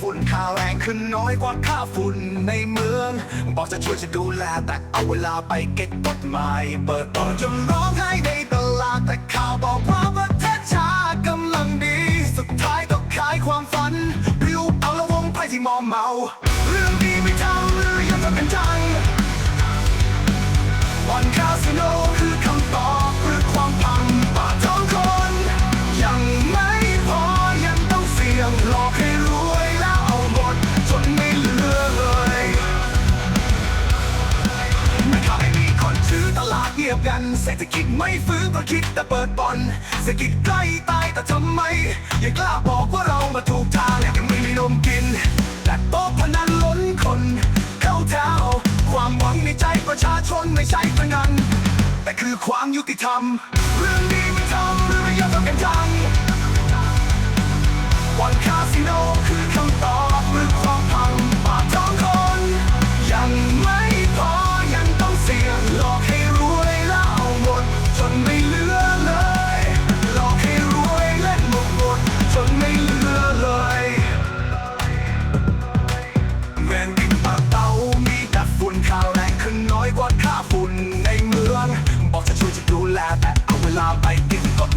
ฝุ่นขึ้นน้อยกว่าค่าฝุ่นในเมือง บอกจะช่วยจะดูแลแต่เอาเวลาไปเก็บกฎหมายเปิดตอนจนร้องไห้ในตลาดแต่ข่าวบอกว่าประเทศชาติกำลังดี สุดท้ายตก็ขายความฝันริวเอาละวงไพ่ที่มอมเมา เรื่องดีไม่ทำหรือยังทำกันจังบอ ยบกัน เศรษฐกิจไม่ฟื้นเพราะคิดแต่เปิดบอลเศรษฐกิจใกล้ตายแต่ทำไม ยังกล้าบอกว่าเรามาถูกทางยังไม่มีนมกินแต่โต๊ะพนันล้นคน เข้าแถวความหวังในใจประชาชนไม่ใช่พนันแต่คือความยุติธรรม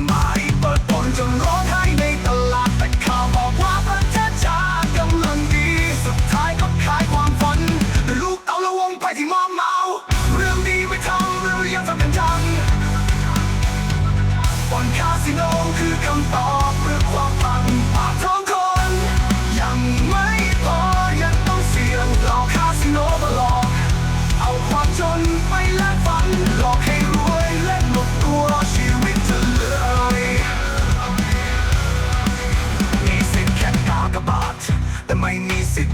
มายเปิดปนจนร้องไห้ในตลาดแต่ข่าวบอกว่าประเทศชาติกำลังดีสุดท้ายก็ขายความฝันด้วยลูกเตาละวงไปที่มอมเมา เรื่องดีไม่ทำเรื่องยังทำกันจังบอนคาสิโนคือคำตอบ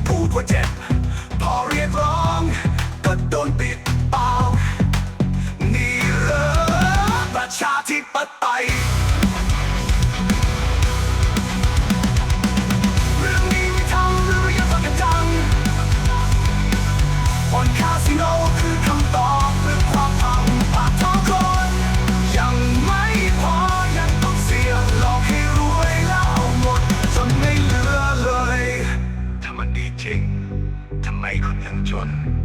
พูดว่าเจ็บ พอเรียกร้องก็โดน 그 행전.